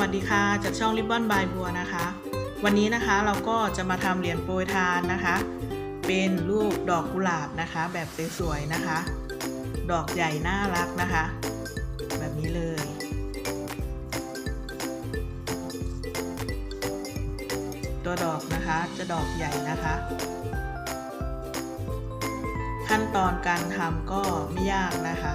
สวัสดีค่ะ จากช่องริบบอนบายบัวนะคะ วันนี้นะคะเราก็จะมาทำเหรียญโปรยทานนะคะ เป็นรูปดอกกุหลาบนะคะ แบบสวยๆนะคะ ดอกใหญ่น่ารักนะคะ แบบนี้เลย ตัวดอกนะคะจะดอกใหญ่นะคะ ขั้นตอนการทำก็ไม่ยากนะคะ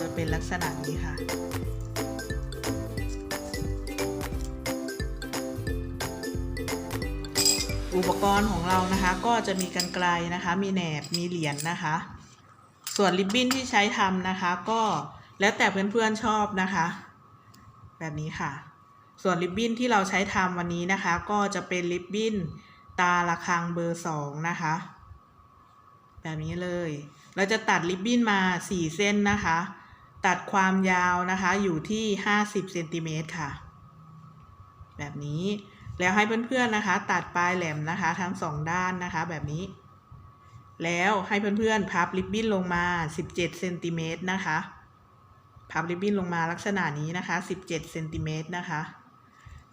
จะเป็นลักษณะนี้ค่ะ อุปกรณ์ของเรานะคะ ก็จะมีกันไกลนะคะ มีแหนบมีเหรียญนนะคะ ส่วนริบบิ้นที่ใช้ทำนะคะ ก็แล้วแต่เพื่อนๆชอบนะคะ แบบนี้ค่ะ ส่วนริบบิ้นที่เราใช้ทำวันนี้นะคะ ก็จะเป็นริบบิ้นตาระฆังเบอร์สองนะคะ แบบนี้เลย เราจะตัดริบบิ้นมาสี่เส้นนะคะ ตัดความยาวนะคะอยู่ที่ห้าสิบเซนติเมตรค่ะ แบบนี้ แล้วให้เพื่อนๆนะคะ ตัดปลายแหลมนะคะ ทั้งสองด้านนะคะ แบบนี้ แล้วให้เพื่อนๆพับริบบิ้นลงมา 17เซนติเมตรนะคะ พับริบบิ้นลงมาลักษณะนี้นะคะ 17เซนติเมตรนะคะ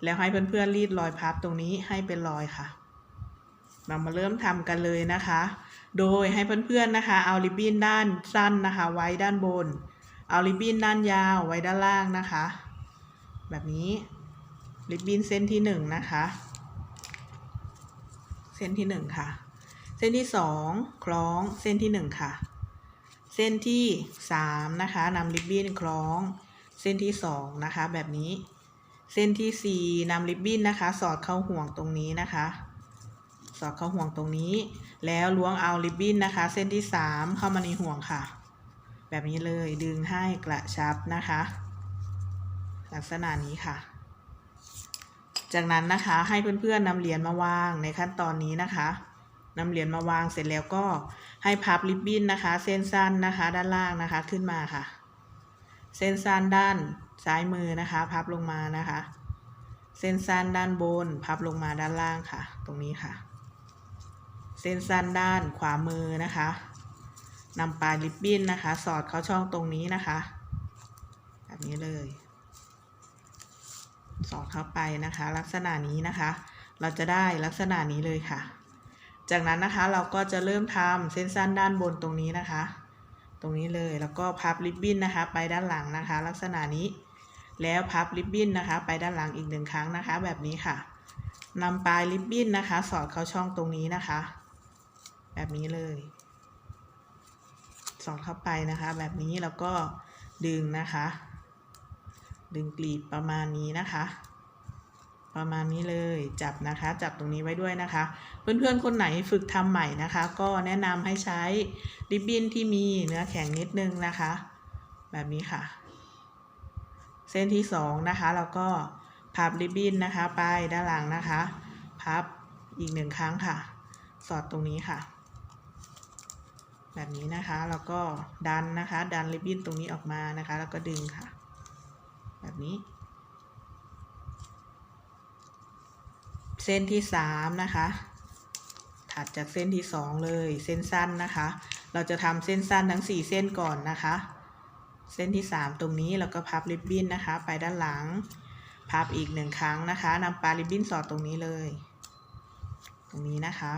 แล้วให้เพื่อนๆรีดรอยพับตรงนี้ให้เป็นรอยค่ะ เรามาเริ่มทำกันเลยนะคะ โดยให้เพื่อนๆนะคะ เอาริบบิ้นด้านสั้นนะคะ ไว้ด้านบน เอาริบบิ้นด้านยาวไว้ด้านล่างนะคะ แบบนี้ริบบิ้นเส้นที่หนึ่งนะคะ เส้นที่หนึ่งค่ะ เส้นที่สองคล้องเส้นที่หนึ่งค่ะ เส้นที่สามนะคะนำริบบิ้นคล้อง เส้นที่สองนะคะ แบบนี้ เส้นที่สี่นำริบบิ้นนะคะ สอดเข้าห่วงตรงนี้นะคะ สอดเข้าห่วงตรงนี้ แล้วล้วงเอาริบบิ้นนะคะ เส้นที่สามเข้ามาในห่วงค่ะ แบบนี้เลยดึงให้กระชับนะคะ ลักษณะนี้ค่ะ จากนั้นนะคะให้เพื่อนๆนำเหรียญมาวางในขั้นตอนนี้นะคะนำเหรียญมาวางเสร็จแล้วก็ให้พับริบบิ้นนะคะ เส้นสั้นนะคะ ด้านล่างนะคะขึ้นมาค่ะ เส้นสั้นด้านซ้ายมือนะคะ พับลงมานะคะ เส้นสั้นด้านบน พับลงมาด้านล่างค่ะ ตรงนี้ค่ะ เส้นสั้นด้านขวามือนะคะนำปลายริบบิ้นนะคะ สอดเข้าช่องตรงนี้นะคะ แบบนี้เลย สอดเข้าไปนะคะ ลักษณะนี้นะคะ เราจะได้ลักษณะนี้เลยค่ะ จากนั้นนะคะเราก็จะเริ่มทำเส้นสั้นด้านบนตรงนี้นะคะ ตรงนี้เลยแล้วก็พับริบบิ้นนะคะ ไปด้านหลังนะคะ ลักษณะนี้แล้วพับริบบิ้นนะคะ ไปด้านหลังอีกหนึ่งครั้งนะคะ แบบนี้ค่ะนำปลายริบบิ้นนะคะ สอดเข้าช่องตรงนี้นะคะ แบบนี้เลยสอดเข้าไปนะคะ แบบนี้แล้วก็ดึงนะคะ ดึงกลีบประมาณนี้นะคะ ประมาณนี้เลยจับนะคะ จับตรงนี้ไว้ด้วยนะคะ เพื่อนๆคนไหนฝึกทำใหม่นะคะ ก็แนะนำให้ใช้ริบบิ้นที่มีเนื้อแข็งนิดนึงนะคะ แบบนี้ค่ะ เส้นที่สองนะคะแล้วก็พับริบบิ้นนะคะ ไปด้านหลังนะคะ พับอีกหนึ่งครั้งค่ะ สอดตรงนี้ค่ะ แบบนี้นะคะแล้วก็ดันนะคะ ดันริบบิ้นตรงนี้ออกมานะคะ แล้วก็ดึงค่ะ แบบนี้ เส้นที่สามนะคะ ถัดจากเส้นที่สองเลย เส้นสั้นนะคะ เราจะทำเส้นสั้นทั้งสี่เส้นก่อนนะคะ เส้นที่สามตรงนี้แล้วก็พับริบบิ้นนะคะ ไปด้านหลัง พับอีกหนึ่งครั้งนะคะนำปลายริบบิ้นสอดตรงนี้เลย ตรงนี้นะคะ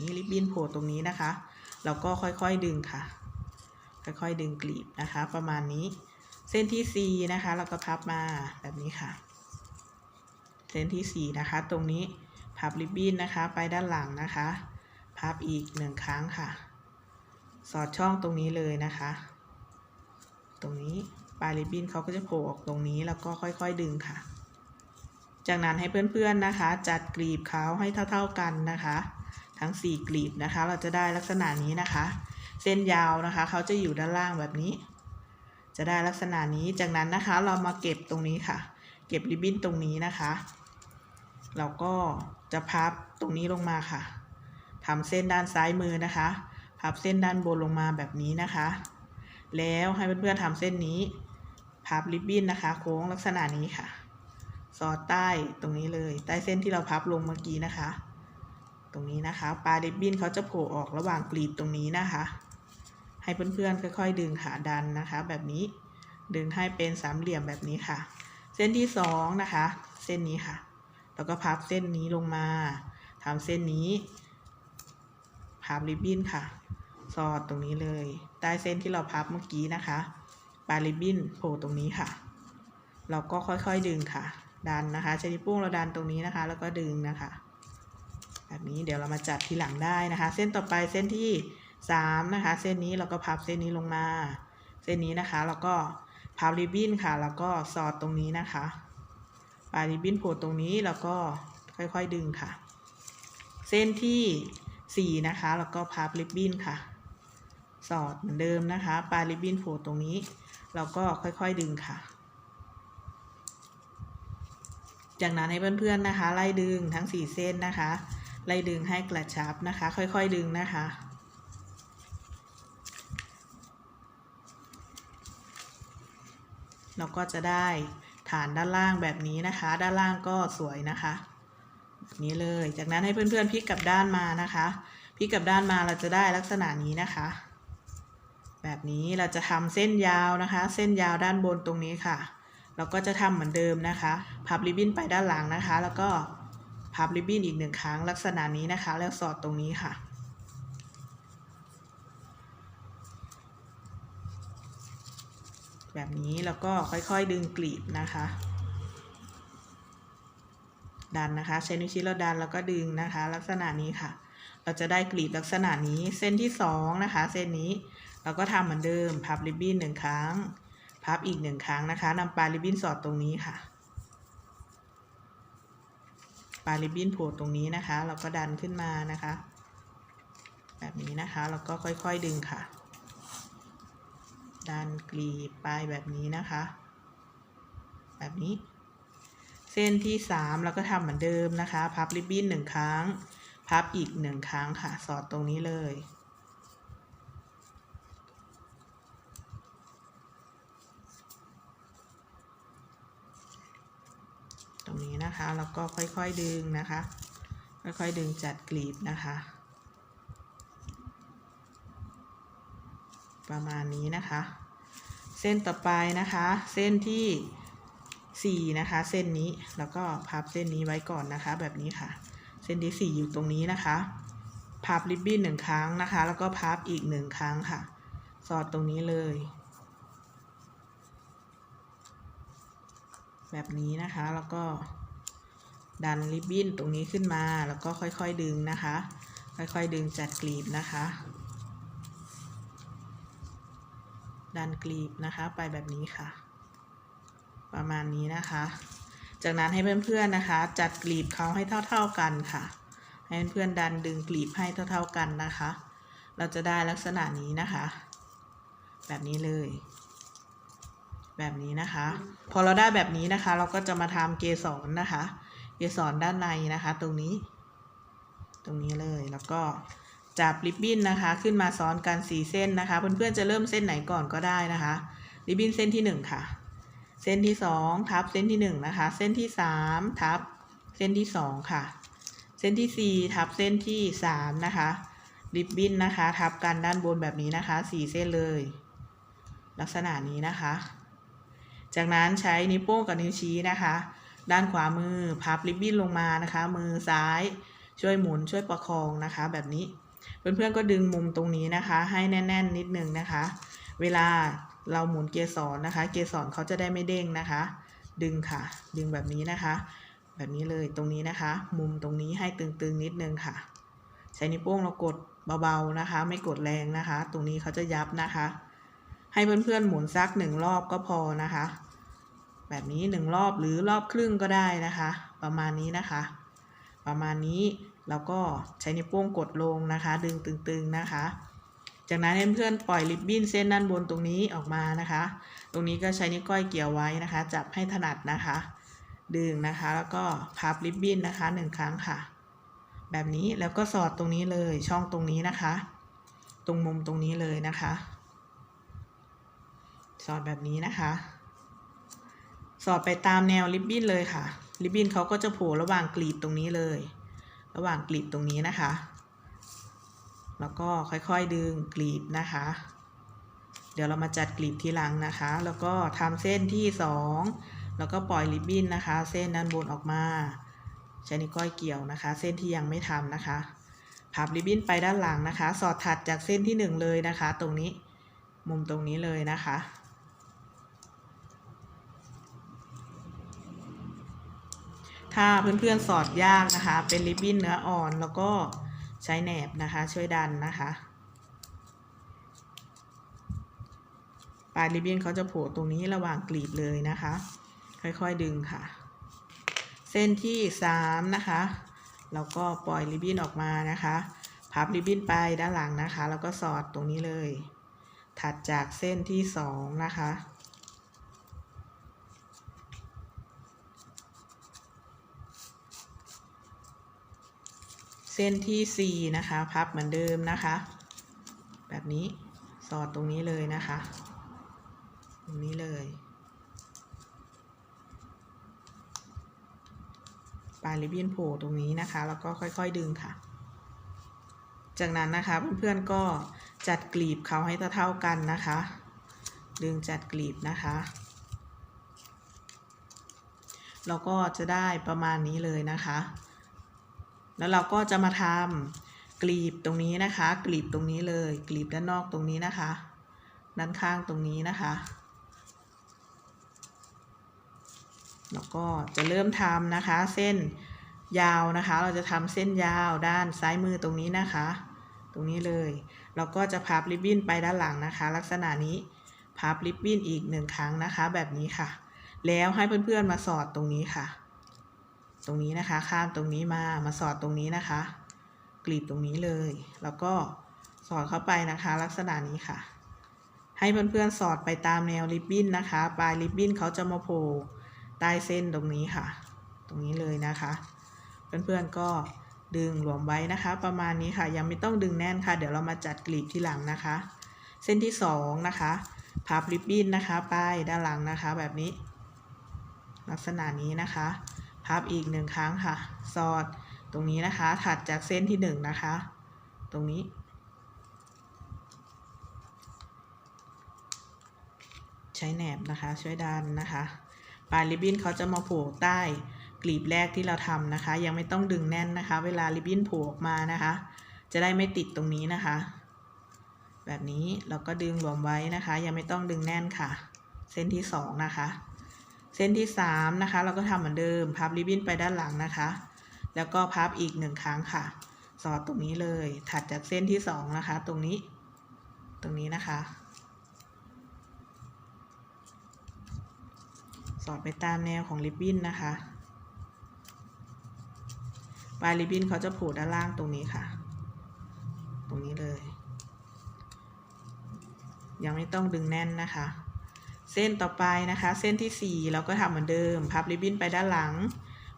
นี่ริบบิ้นโผล่ตรงนี้นะคะเราก็ค่อยๆดึงค่ะ ค่อยๆดึงกลีบนะคะ ประมาณนี้ เส้นที่สี่นะคะ เราก็พับมาแบบนี้ค่ะ เส้นที่สี่นะคะ ตรงนี้พับริบบิ้นนะคะ ไปด้านหลังนะคะ พับอีกหนึ่งครั้งค่ะ สอดช่องตรงนี้เลยนะคะ ตรงนี้ปลายริบบิ้นเขาก็จะโผล่ออกตรงนี้แล้วก็ค่อยๆดึงค่ะ จากนั้นให้เพื่อนๆนะคะ จัดกลีบเขาให้เท่าๆกันนะคะ ทั้ง 4 กลีบนะคะ เราจะได้ลักษณะนี้นะคะ เส้นยาวนะคะ เขาจะอยู่ด้านล่างแบบนี้ จะได้ลักษณะนี้จากนั้นนะคะ เรามาเก็บตรงนี้ค่ะ เก็บริบบิ้นตรงนี้นะคะ เราก็จะพับตรงนี้ลงมาค่ะทำเส้นด้านซ้ายมือนะคะ พับเส้นด้านบนลงมาแบบนี้นะคะ แล้วให้เพื่อนๆทำเส้นนี้ พับริบบิ้นนะคะ โค้งลักษณะนี้ค่ะ สอดใต้ตรงนี้เลย ใต้เส้นที่เราพับลงเมื่อกี้นะคะ รงนี้นะคะ ปลายริบบิ้นเขาจะโผล่ออกระหว่างกลีบตรงนี้นะคะ ให้เพื่อนๆค่อยๆ ดึงขาดันนะคะ แบบนี้ดึงให้เป็นสามเหลี่ยมแบบนี้ค่ะ เส้นที่สองนะคะ เส้นนี้ค่ะ แล้วก็พับเส้นนี้ลงมาทำเส้นนี้พับริบบิ้นค่ะ สอดตรงนี้เลยใต้เส้นที่เราพับเมื่อกี้นะคะ ปลายริบบิ้นโผล่ตรงนี้ค่ะ เราก็ค่อยๆดึงค่ะ ดันนะคะใช้นิ้วโป้งเราดันตรงนี้นะคะ แล้วก็ดึงนะคะ แบบนี้เดี๋ยวเรามาจัดทีหลังได้นะคะ เส้นต่อไปเส้นที่สามนะคะ เส้นนี้เราก็พับเส้นนี้ลงมา เส้นนี้นะคะแล้วก็พับริบบิ้นค่ะ แล้วก็สอดตรงนี้นะคะปลายริบบิ้นโผล่ตรงนี้แล้วก็ค่อยๆดึงค่ะ เส้นที่สี่นะคะแล้วก็พับริบบิ้นค่ะ สอดเหมือนเดิมนะคะ ปลายริบบิ้นโผล่ตรงนี้เราก็ค่อยๆดึงค่ะจากนั้นให้เพื่อนๆนะคะ ไล่ดึงทั้งสี่เส้นนะคะ ไล่ดึงให้กระชับนะคะ ค่อยๆดึงนะคะ เราก็จะได้ฐานด้านล่างแบบนี้นะคะ ด้านล่างก็สวยนะคะแบบนี้เลย จากนั้นให้เพื่อนๆพลิกกลับด้านมานะคะพลิกกลับด้านมาเราจะได้ลักษณะนี้นะคะ แบบนี้เราจะทำเส้นยาวนะคะ เส้นยาวด้านบนตรงนี้ค่ะ เราก็จะทำเหมือนเดิมนะคะ พับริบบิ้นไปด้านหลังนะคะ แล้วก็ พับริบบิ้นอีกหนึ่งครั้งลักษณะนี้นะคะ แล้วสอดตรงนี้ค่ะ แบบนี้แล้วก็ค่อยๆดึงกลีบนะคะ ดันนะคะ ใช้นิ้วชี้เราดันแล้วก็ดึงนะคะ ลักษณะนี้ค่ะ เราจะได้กลีบลักษณะนี้เส้นที่สองนะคะ เส้นนี้เราก็ทำเหมือนเดิมพับริบบิ้นหนึ่งครั้ง พับอีกหนึ่งครั้งนะคะนำปลายริบบิ้นสอดตรงนี้ค่ะ ปลายริบบิ้นโผล่ตรงนี้นะคะ เราก็ดันขึ้นมานะคะ แบบนี้นะคะแล้วก็ค่อยๆดึงค่ะ ดันกลีบไปแบบนี้นะคะ แบบนี้ เส้นที่สามเราก็ทำเหมือนเดิมนะคะ พับริบบิ้นหนึ่งครั้ง พับอีกหนึ่งครั้งค่ะ สอดตรงนี้เลย ตรงนี้นะคะแล้วก็ค่อยๆดึงนะคะ ค่อยๆดึงจัดกลีบนะคะ ประมาณนี้นะคะ เส้นต่อไปนะคะ เส้นที่สี่นะคะ เส้นนี้แล้วก็พับเส้นนี้ไว้ก่อนนะคะ แบบนี้ค่ะ เส้นที่สี่อยู่ตรงนี้นะคะพับริบบิ้นหนึ่งครั้งนะคะ แล้วก็พับอีกหนึ่งครั้งค่ะ สอดตรงนี้เลย แบบนี้นะคะ แล้วก็ดันริบบิ้นตรงนี้ขึ้นมาแล้วก็ค่อยๆดึงนะคะ ค่อยๆดึงจัดกลีบนะคะ ดันกลีบนะคะไปแบบนี้ค่ะ ประมาณนี้นะคะ จากนั้นให้เพื่อนๆนะคะ จัดกลีบเขาให้เท่า ๆกันค่ะ ให้เพื่อนๆดันดึงกลีบให้เท่า ๆกันนะคะ เราจะได้ลักษณะนี้นะคะ แบบนี้เลย แบบนี้นะคะ พอเราได้แบบนี้นะคะ เราก็จะมาทำเกสรนะคะ เกสรด้านในนะคะ ตรงนี้ ตรงนี้เลยแล้วก็จับริบบิ้นนะคะ ขึ้นมาซ้อนกันสี่เส้นนะคะ เพื่อนๆจะเริ่มเส้นไหนก่อนก็ได้นะคะ ริบบิ้นเส้นที่หนึ่งค่ะ เส้นที่สองทับเส้นที่หนึ่งนะคะ เส้นที่สามทับเส้นที่สองค่ะ เส้นที่สี่ทับเส้นที่สามนะคะ ริบบิ้นนะคะ ทับกันด้านบนแบบนี้นะคะสี่เส้นเลย ลักษณะนี้นะคะ จากนั้นใช้นิ้วโป้งกับนิ้วชี้นะคะ ด้านขวามือพับริบบิ้นลงมานะคะ มือซ้ายช่วยหมุนช่วยประคองนะคะ แบบนี้เพื่อนๆก็ดึงมุมตรงนี้นะคะ ให้แน่น ๆ นิดนึงนะคะ เวลาเราหมุนเกสรนะคะ เกสรเขาจะได้ไม่เด้งนะคะ ดึงค่ะ ดึงแบบนี้นะคะ แบบนี้เลยตรงนี้นะคะ มุมตรงนี้ให้ตึงๆนิดนึงค่ะ ใช้นิ้วโป้งเรากดเบาๆนะคะ ไม่กดแรงนะคะ ตรงนี้เขาจะยับนะคะ ให้เพื่อนๆหมุนสักหนึ่งรอบก็พอนะคะ แบบนี้หนึ่งรอบหรือรอบครึ่งก็ได้นะคะ ประมาณนี้นะคะ ประมาณนี้แล้วก็ใช้นิ้วโป้งกดลงนะคะ ดึงตึงๆนะคะ จากนั้นให้เพื่อนปล่อยริบบิ้นเส้นด้านบนตรงนี้ออกมานะคะ ตรงนี้ก็ใช้นิ้วก้อยเกี่ยวไว้นะคะ จับให้ถนัดนะคะ ดึงนะคะแล้วก็พับริบบิ้นนะคะหนึ่งครั้งค่ะ แบบนี้แล้วก็สอดตรงนี้เลยช่องตรงนี้นะคะ ตรงมุมตรงนี้เลยนะคะ อดแบบนี้นะคะ สอดไปตามแนวริบบิ้นเลยค่ะ ริบบิ้นเขาก็จะโผล่ระหว่างกลีบตรงนี้เลย ระหว่างกลีบตรงนี้นะคะ แล้วก็ค่อยๆดึงกลีบนะคะ เดี๋ยวเรามาจัดกลีบทีหลังนะคะ แล้วก็ทำเส้นที่สองแล้วก็ปล่อยริบบิ้นนะคะ เส้นด้านบนออกมาใช้นิ้วก้อยเกี่ยวนะคะ เส้นที่ยังไม่ทำนะคะพับริบบิ้นไปด้านหลังนะคะ สอดถัดจากเส้นที่หนึ่งเลยนะคะ ตรงนี้มุมตรงนี้เลยนะคะ ถ้าเพื่อนๆสอดยากนะคะ เป็นริบบิ้นเนื้ออ่อนแล้วก็ใช้แหนบนะคะ ช่วยดันนะคะปลายริบบิ้นเขาจะโผล่ตรงนี้ระหว่างกลีบเลยนะคะ ค่อยๆดึงค่ะ เส้นที่สามนะคะแล้วก็ปล่อยริบบิ้นออกมานะคะพับริบบิ้นไปด้านหลังนะคะ แล้วก็สอดตรงนี้เลย ถัดจากเส้นที่สองนะคะ ส้นที่สี่นะคะ พับเหมือนเดิมนะคะ แบบนี้สอดตรงนี้เลยนะคะ ตรงนี้เลย ปลายริบบิ้นโผล่ตรงนี้นะคะ แล้วก็ค่อยๆดึงค่ะ จากนั้นนะคะเพื่อนๆก็จัดกลีบเขาให้เท่าๆกันนะคะ ดึงจัดกลีบนะคะเราก็จะได้ประมาณนี้เลยนะคะ แล้วเราก็จะมาทำกลีบตรงนี้นะคะ กลีบตรงนี้เลย กลีบด้านนอกตรงนี้นะคะ ด้านข้างตรงนี้นะคะ แล้วก็จะเริ่มทำนะคะ เส้นยาวนะคะ เราจะทำเส้นยาวด้านซ้ายมือตรงนี้นะคะ ตรงนี้เลย เราก็จะพับริบบิ้นไปด้านหลังนะคะ ลักษณะนี้พับริบบิ้นอีกหนึ่งครั้งนะคะ แบบนี้ค่ะ แล้วให้เพื่อนๆมาสอดตรงนี้ค่ะ ตรงนี้นะคะ ข้ามตรงนี้มามาสอดตรงนี้นะคะกลีบตรงนี้เลย แล้วก็สอดเข้าไปนะคะ ลักษณะนี้ค่ะ ให้เพื่อนๆสอดไปตามแนวริบบิ้นนะคะ ปลายริบบิ้นเขาจะมาโผล่ใต้เส้นตรงนี้ค่ะ ตรงนี้เลยนะคะ เพื่อนๆก็ดึงหลวมไว้นะคะ ประมาณนี้ค่ะ ยังไม่ต้องดึงแน่นค่ะ เดี๋ยวเรามาจัดกลีบที่หลังนะคะ เส้นที่สองนะคะพับริบบิ้นนะคะ ป้ายด้านหลังนะคะ แบบนี้ ลักษณะนี้นะคะ พับอีกหนึ่งครั้งค่ะ สอดตรงนี้นะคะ ถัดจากเส้นที่หนึ่งนะคะ ตรงนี้ ใช้แหนบนะคะ ช่วยดันนะคะ ปลายริบบิ้นเขาจะมาโผล่ใต้กลีบแรกที่เราทำนะคะ ยังไม่ต้องดึงแน่นนะคะ เวลาริบบิ้นโผล่ออกมานะคะ จะได้ไม่ติดตรงนี้นะคะ แบบนี้เราก็ดึงรวมไว้นะคะ ยังไม่ต้องดึงแน่นค่ะ เส้นที่สองนะคะ เส้นที่สามนะคะ เราก็ทำเหมือนเดิม พับริบบิ้นไปด้านหลังนะคะ แล้วก็พับอีกหนึ่งครั้งค่ะ สอดตรงนี้เลย ถัดจากเส้นที่สองนะคะ ตรงนี้ ตรงนี้นะคะ สอดไปตามแนวของริบบิ้นนะคะปลายริบบิ้นเขาจะผล่ด้านล่างตรงนี้ค่ะ ตรงนี้เลย ยังไม่ต้องดึงแน่นนะคะ เส้นต่อไปนะคะ เส้นที่สี่เราก็ทำเหมือนเดิม พับริบบิ้นไปด้านหลัง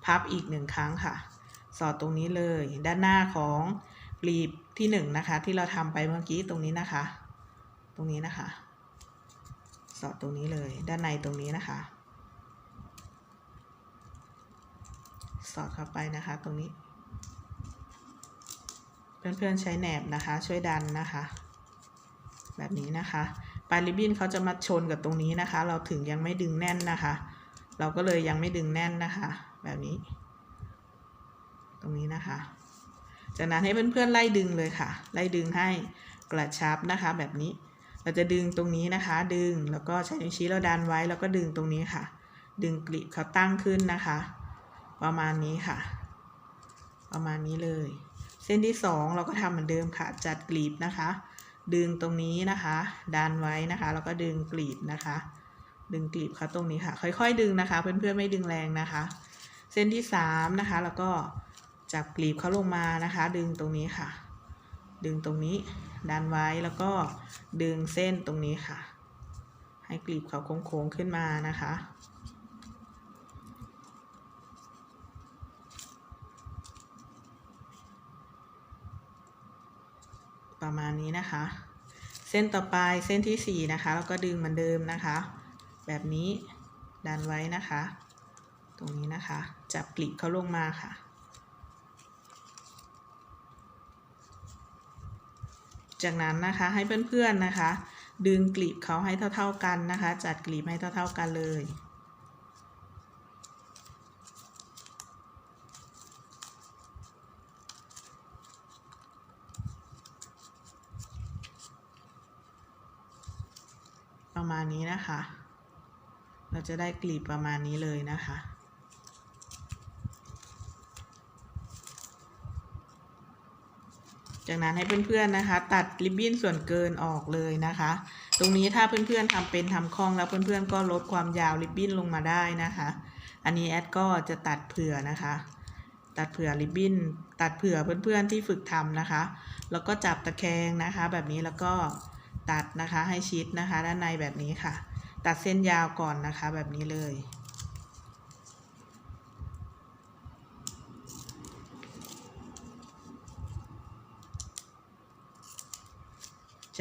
พับอีกหนึ่งครั้งค่ะ สอดตรงนี้เลย ด้านหน้าของกลีบที่หนึ่งนะคะ ที่เราทำไปเมื่อกี้ตรงนี้นะคะ ตรงนี้นะคะ สอดตรงนี้เลย ด้านในตรงนี้นะคะ สอดเข้าไปนะคะตรงนี้ เพื่อนๆใช้แหนบนะคะ ช่วยดันนะคะ แบบนี้นะคะ ปลายริบบิ้นเขาจะมาชนกับตรงนี้นะคะ เราถึงยังไม่ดึงแน่นนะคะ เราก็เลยยังไม่ดึงแน่นนะคะ แบบนี้ ตรงนี้นะคะ จากนั้นให้เพื่อนๆไล่ดึงเลยค่ะ ไล่ดึงให้กระชับนะคะ แบบนี้เราจะดึงตรงนี้นะคะ ดึงแล้วก็ใช้นิ้วชี้เราดันไว้แล้วก็ดึงตรงนี้ค่ะ ดึงกลีบเขาตั้งขึ้นนะคะ ประมาณนี้ค่ะ ประมาณนี้เลย เส้นที่สองเราก็ทำเหมือนเดิมค่ะ จัดกลีบนะคะ ดึงตรงนี้นะคะ ดันไว้นะคะ แล้วก็ดึงกลีบนะคะ ดึงกลีบเขาตรงนี้ค่ะ ค่อยๆ ดึงนะคะ เพื่อนๆ ไม่ดึงแรงนะคะ เส้นที่สามนะคะ แล้วก็จับกลีบเขาลงมานะคะ ดึงตรงนี้ค่ะ ดึงตรงนี้ ดันไว้ แล้วก็ดึงเส้นตรงนี้ค่ะ ให้กลีบเขาโค้งๆ ขึ้นมานะคะ ประมาณนี้นะคะ เส้นต่อไปเส้นที่สี่นะคะแล้วก็ดึงเหมือนเดิมนะคะ แบบนี้ดันไว้นะคะ ตรงนี้นะคะ จับกลีบเขาลงมาค่ะ จากนั้นนะคะให้เพื่อนๆนะคะ ดึงกลีบเขาให้เท่า ๆกันนะคะ จัดกลีบให้เท่า ๆกันเลย มาณนี้นะคะ เราจะได้กลีบประมาณนี้เลยนะคะ จากนั้นให้เพื่อนๆนะคะ ตัดริบบิ้นส่วนเกินออกเลยนะคะ ตรงนี้ถ้าเพื่อนๆทำเป็นทำคล่องแล้วเพื่อนๆก็ลดความยาวริบบิ้นลงมาได้นะคะ อันนี้แอดก็จะตัดเผื่อนะคะตัดเผื่อริบบิ้นตัดเผื่อเพื่อนๆที่ฝึกทำนะคะ แล้วก็จับตะแคงนะคะ แบบนี้แล้วก็ ตัดนะคะให้ชิดนะคะ ด้านในแบบนี้ค่ะ ตัดเส้นยาวก่อนนะคะแบบนี้เลย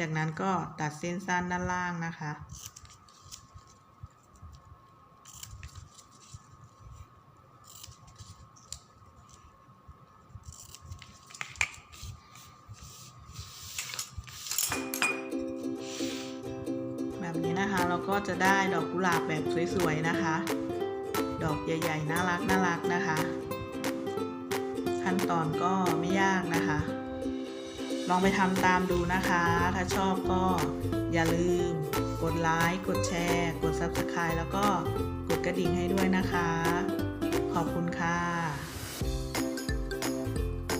จากนั้นก็ตัดเส้นสั้นด้านล่างนะคะ ก็จะได้ดอกกุหลาบแบบสวยๆนะคะ ดอกใหญ่ๆน่ารักน่ารักนะคะ ขั้นตอนก็ไม่ยากนะคะ ลองไปทำตามดูนะคะ ถ้าชอบก็อย่าลืม กดไลค์กดแชร์ กด Subscribe แล้วก็กดกระดิ่งให้ด้วยนะคะ ขอบคุณค่ะ